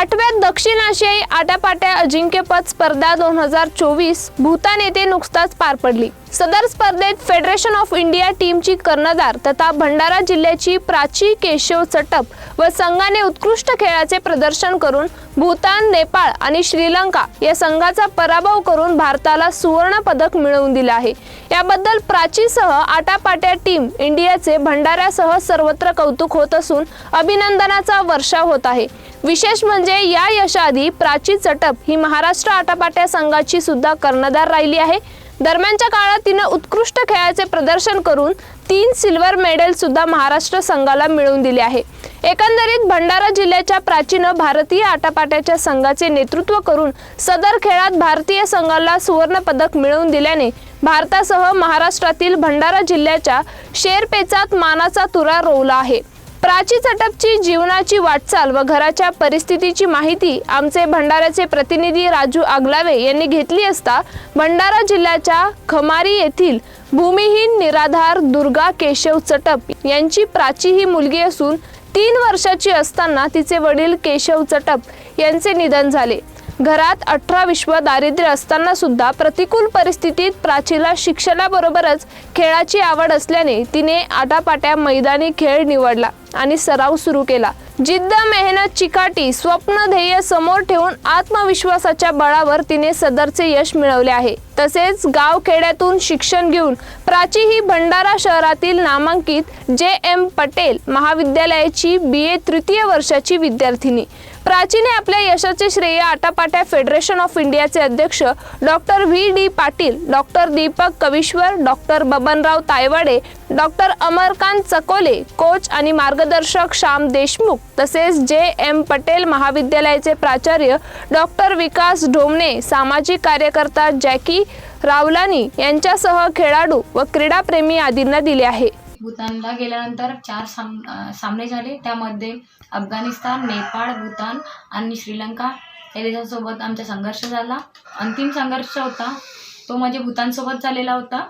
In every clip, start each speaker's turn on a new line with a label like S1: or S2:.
S1: आठव्यात दक्षिण आशियाई आट्यापाट्या अजिंक्यपद स्पर्धा दोन हजार चोवीस भूतान येथे नुकताच पार पडली. सदर स्पर्धेत फेडरेशन ऑफ इंडिया टीमची कर्णधार तथा भंडारा जिल्ह्याची प्राची केशव चटप व संघाने उत्कृष्ट खेळाचे प्रदर्शन करून भूतान नेपाळ आणि श्रीलंका या संघाचा पराभव करून भारताला सुवर्ण पदक मिळवून दिलं आहे. याबद्दल प्राचीसह आटापाट्या टीम इंडियाचे भंडाऱ्यासह सर्वत्र कौतुक होत असून अभिनंदनाचा वर्षाव होत आहे. विशेष म्हणजे या यशाआधी प्राची चटप ही महाराष्ट्र आटापाट्या संघाची सुद्धा कर्णधार राहिली आहे. दरम्यानच्या काळात तिनं उत्कृष्ट खेळाचे प्रदर्शन करून तीन सिल्वर मेडल सुद्धा महाराष्ट्र संघाला मिळवून दिले आहे. एकंदरीत भंडारा जिल्ह्याच्या प्राचीनं भारतीय आटापाट्याच्या संघाचे नेतृत्व करून सदर खेळात भारतीय संघाला सुवर्ण पदक मिळवून दिल्याने भारतासह महाराष्ट्रातील भंडारा जिल्ह्याच्या शेरपेचात मानाचा तुरा रोवला आहे. प्राची चटपची जीवनाची वाटचाल व घराच्या परिस्थितीची माहिती आमचे भंडाऱ्याचे प्रतिनिधी राजू आगलावे यांनी घेतली असता भंडारा जिल्ह्याच्या खमारी येथील भूमिहीन निराधार दुर्गा केशव चटप यांची प्राची ही मुलगी असून तीन वर्षाची असताना तिचे वडील केशव चटप यांचे निधन झाले. घरात अठरा विश्व दारिद्र्य असताना सुद्धा प्रतिकूल परिस्थितीत प्राचीला शिक्षणाबरोबरच खेळाची आवड असल्याने तिने आटापाट्या मैदानी खेळ निवडला. आणि सराव सुरू केला. जिद्द मेहनत चिकाटी स्वप्न ध्येय समोर ठेवून आत्मविश्वासाच्या बळावर तिने सदरचे यश मिळवले आहे. तसेच गाव खेड्यातून शिक्षण घेऊन प्राची ही भंडारा शहरातील नामांकित जे एम पटेल महाविद्यालयाची बी ए तृतीय वर्षाची विद्यार्थिनी. प्राचीने आपल्या यशाचे श्रेय आटापाट्या फेडरेशन ऑफ इंडियाचे अध्यक्ष doctor V D Patil doctor Deepak Kavishwar doctor Babanrao Taywade doctor Amarkant Chakole coach आणि मार्गदर्शक श्याम देशमुख तसेच जे एम पटेल महाविद्यालयाचे प्राचार्य डॉक्टर विकास ढोमणे सामाजिक कार्यकर्ता जॅकी रावलानी यांच्यासह खेळाडू व क्रीडाप्रेमी आदींना दिले आहे.
S2: भूतानला गेल्यानंतर चार साम सामने झाले. त्यामध्ये अफगाणिस्तान नेपाळ भूतान आणि श्रीलंका या देशांसोबत आमचा संघर्ष झाला. अंतिम संघर्ष होता. तो म्हणजे भूतानसोबत झालेला होता.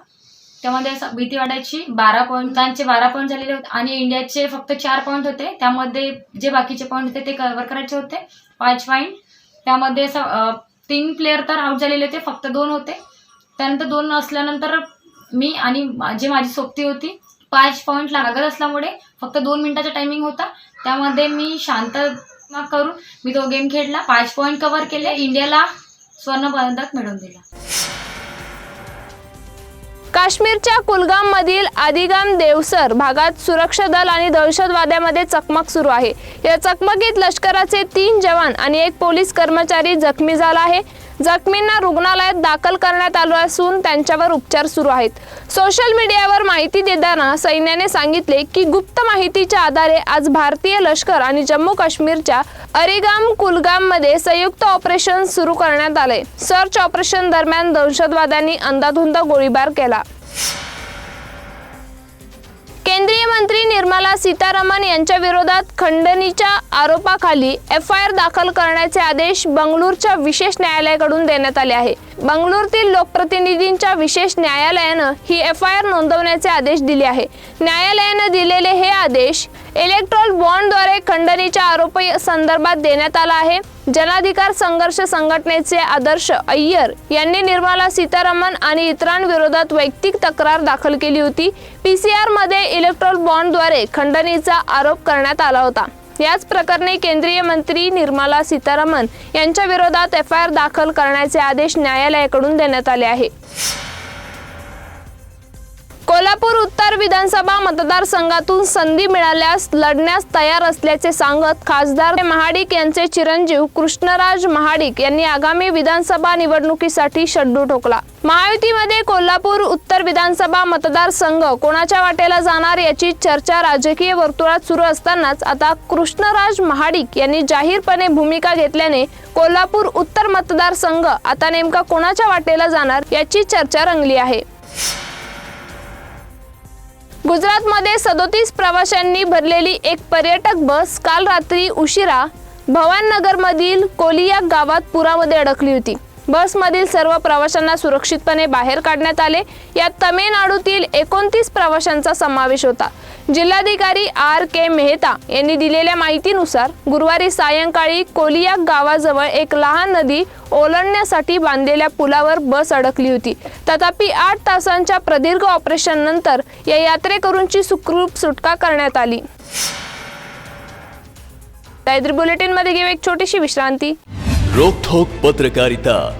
S2: त्यामध्ये असं भीती वाटायची. बारा पॉईंट भूतानचे बारा पॉईंट झालेले होते आणि इंडियाचे फक्त चार पॉईंट होते. त्यामध्ये जे बाकीचे पॉईंट होते ते कव्हर करायचे होते. पाच पॉईंट त्यामध्ये असं तीन प्लेअर तर आउट झालेले होते. फक्त दोन होते. त्यानंतर दोन असल्यानंतर मी आणि जे माझी सोबती होती पाच पॉईंट लागत असल्यामुळे फक्त दोन मिनिटाचा टायमिंग होता. त्यामध्ये मी शांत करून मी तो गेम खेळला. पाच पॉईंट कव्हर केले. इंडियाला स्वर्ण पदक मिळवून दिला.
S1: काश्मीरच्या कुलगाम मधील आदिगाम देवसर भागात सुरक्षा दल आणि दहशतवाद्यामध्ये चकमक सुरू आहे. या चकमकीत लष्कराचे तीन जवान आणि एक पोलीस कर्मचारी जखमी झाला आहे. जखमींना रुग्णालयात दाखल करण्यात आलो असून त्यांच्यावर उपचार सुरू आहेत. सोशल मीडियावर माहिती देताना सैन्याने सांगितले की गुप्त माहितीच्या आधारे आज भारतीय लष्कर आणि जम्मू काश्मीरच्या अरिगाम कुलगाममध्ये संयुक्त ऑपरेशन सुरू करण्यात आले सर्च ऑपरेशन दरम्यान दहशतवाद्यांनी अंदाधुंद गोळीबार केला. अर्थमंत्री निर्मला सीतारामन यांच्या विरोधात खंडणीच्या आरोपाखाली एफ आय आर दाखल करण्याचे आदेश बंगळूरच्या विशेष न्यायालयाकडून देण्यात आले आहे. बंगळूरतील लोकप्रतिनिधींच्या विशेष न्यायालयानं ही एफ आय आर नोंदवण्याचे आदेश दिले आहे. न्यायालयानं दिलेले हे आदेश इलेक्ट्रॉल बॉन्डद्वारे खंडणीच्या आरोप संदर्भात देण्यात आला आहे. जनाधिकार संघर्ष संघटनेचे आदर्श अय्यर यांनी निर्मला सीतारामन आणि इतरांविरोधात वैयक्तिक तक्रार दाखल केली होती. पी सी आरमध्ये इलेक्ट्रॉल बॉन्डद्वारे खंडणीचा आरोप करण्यात आला होता. याच प्रकरणी केंद्रीय मंत्री निर्मला सीतारामन यांच्या विरोधात एफ आय आर दाखल करण्याचे आदेश न्यायालयाकडून देण्यात आले आहे. कोल्हापूर उत्तर विधानसभा मतदारसंघातून संधी मिळाल्यास लढण्यास तयार असल्याचे सांगत खासदार महाडिक यांचे चिरंजीव कृष्णराज महाडिक यांनी आगामी विधानसभा निवडणुकीसाठी शड्डू ठोकला. महायुतीमध्ये कोल्हापूर उत्तर विधानसभा मतदारसंघ कोणाच्या वाटेला जाणार याची चर्चा राजकीय वर्तुळात सुरू असतानाच आता कृष्णराज महाडिक यांनी जाहीरपणे भूमिका घेतल्याने कोल्हापूर उत्तर मतदारसंघ आता नेमका कोणाच्या वाटेला जाणार याची चर्चा रंगली आहे. गुजरातमध्ये सदोतीस प्रवाशांनी भरलेली एक पर्यटक बस काल रात्री उशिरा भवाननगरमधील कोलिया गावात पुरामध्ये अडकली होती. बसमधील सर्व प्रवाशांना सुरक्षितपणे बाहेर काढण्यात आले. यात तमिळनाडूतील एकोणतीस प्रवाशांचा समावेश होता. जिल्हाधिकारी आर के मेहता यांनी दिलेल्या माहितीनुसार गुरुवारी सायंकाळी कोलिया गावाजवळ एक लहान नदी ओलांडण्यासाठी बांधलेल्या पुलावर बस अडकली होती. तथापि आठ तासांच्या प्रदीर्घ ऑपरेशन नंतर या यात्रेकरूंची सुखरूप सुटका करण्यात आली. बुलेटिनमध्ये घेऊ एक छोटीशी विश्रांती.
S3: रोखोक पत्रकारिता.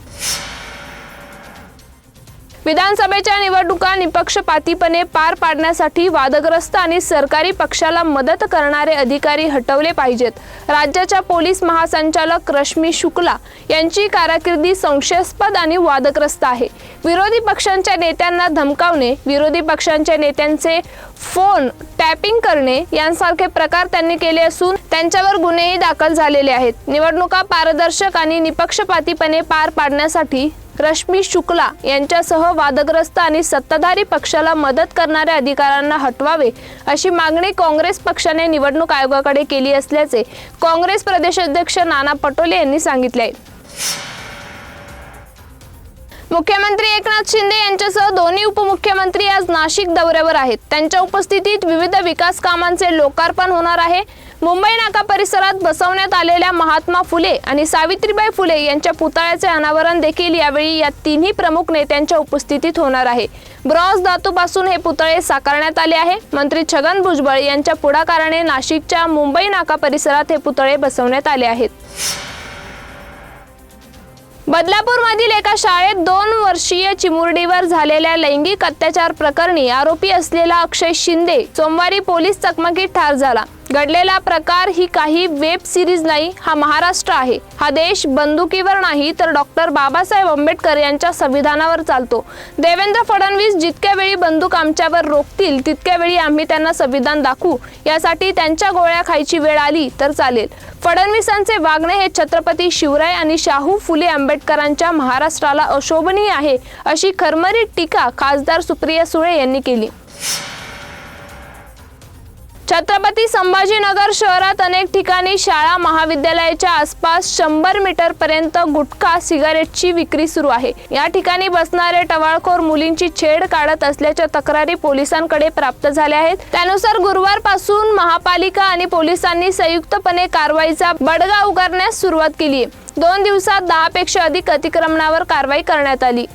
S1: विधानसभेच्या निवडणुका निपक्षपातीपणे पार पाडण्यासाठी वादग्रस्त आणि सरकारी पक्षाला मदत करणारे अधिकारी हटवले पाहिजेत. राज्याच्या पोलीस महासंचालक रश्मी शुक्ला यांची कारकिर्दी संशयास्पद आणि वादग्रस्त आहे. विरोधी पक्षांच्या नेत्यांना धमकावणे विरोधी पक्षांच्या नेत्यांचे फोन टॅपिंग करणे यांसारखे प्रकार त्यांनी केले असून त्यांच्यावर गुन्हेही दाखल झालेले आहेत. निवडणुका पारदर्शक आणि निपक्षपातीपणे पार पाडण्यासाठी रश्मी शुक्ला यांच्यासह वादग्रस्त आणि सत्ताधारी पक्षाला मदत करणाऱ्या अधिकाऱ्यांना हटवावे अशी मागणी काँग्रेस पक्षाने निवडणूक आयोगाकडे केली असल्याचे काँग्रेस प्रदेशाध्यक्ष नाना पटोले यांनी सांगितले. आहे मुख्यमंत्री एकनाथ शिंदे यांच्यासह दोन्ही उपमुख्यमंत्री आज नाशिक दौऱ्यावर आहेत. त्यांच्या उपस्थितीत विविध विकास कामांचे लोकार्पण होणार आहे. मुंबई नाका परिसरात बसवण्यात आलेल्या महात्मा फुले आणि सावित्रीबाई फुले यांच्या पुतळ्याचे अनावरण देखील यावेळी या तिन्ही प्रमुख नेत्यांच्या उपस्थितीत होणार आहे. ब्रॉन्झ धातूपासून हे पुतळे साकारण्यात आले आहे. मंत्री छगन भुजबळ यांच्या पुढाकाराने नाशिकच्या मुंबई नाका परिसरात हे पुतळे बसवण्यात आले आहेत. बदलापूरमधील एका शाळेत दोन वर्षीय चिमुरडीवर झालेल्या लैंगिक अत्याचार प्रकरणी आरोपी असलेला अक्षय शिंदे सोमवारी पोलीस चकमकीत ठार झाला. घडलेला प्रकार ही काही वेब सिरीज नाही हा महाराष्ट्र आहे. हा देश बंदुकीवर नाही तर डॉक्टर बाबासाहेब आंबेडकर यांच्या संविधानावर चालतो. देवेंद्र फडणवीस जितक्या वेळी बंदूक आमच्यावर रोखतील तितक्या वेळी आम्ही त्यांना संविधान दाखवू. यासाठी त्यांच्या गोळ्या खायची वेळ आली तर चालेल. फडणवीसांचे वागणे हे छत्रपती शिवराय आणि शाहू फुले आंबेडकर आंबेडकरांच्या महाराष्ट्राला अशोभनीय आहे अशी खरमरीत टीका खासदार सुप्रिया सुळे यांनी केली. छत्रपती संभाजीनगर शहरात अनेक ठिकाणी शाळा महाविद्यालयाच्या आसपास शंभर मीटर पर्यंत गुटखा सिगारेटची विक्री सुरू आहे. या ठिकाणी बसणारे टवाळखोर मुलींची छेड काढत असल्याच्या तक्रारी पोलिसांकडे प्राप्त झाल्या आहेत. त्यानुसार गुरुवारपासून महापालिका आणि पोलिसांनी संयुक्तपणे कारवाईचा बडगा उगारण्यास सुरुवात केली आहे. दोन दिवसात दहा पेक्षा अधिक अतिक्रमणावर कारवाई करण्यात आली.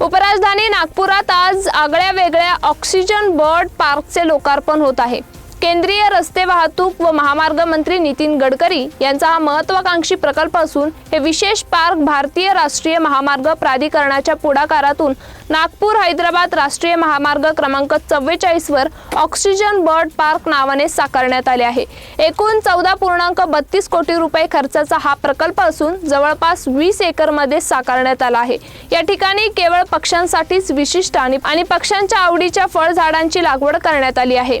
S1: उपराजधानी नागपुरात आज आगळ्या वेगळ्या ऑक्सिजन बर्ड पार्कचे लोकार्पण होत आहे. केंद्रीय रस्ते वाहतूक व महामार्ग मंत्री नितीन गडकरी यांचा हा महत्वाकांक्षी प्रकल्प असून हे विशेष पार्क भारतीय राष्ट्रीय महामार्ग प्राधिकरणाच्या पुढाकारातून नागपूर हैदराबाद राष्ट्रीय महामार्ग क्रमांक चव्वेचाळीस वर ऑक्सिजन बर्ड पार्क नावाने साकारण्यात आले आहे. एकूण चौदा पूर्णांक बत्तीस कोटी रुपये खर्चाचा हा प्रकल्प असून जवळपास वीस एकरमध्ये साकारण्यात आला आहे. या ठिकाणी केवळ पक्ष्यांसाठीच विशिष्ट आणि आणि पक्ष्यांच्या आवडीच्या फळझाडांची लागवड करण्यात आली आहे.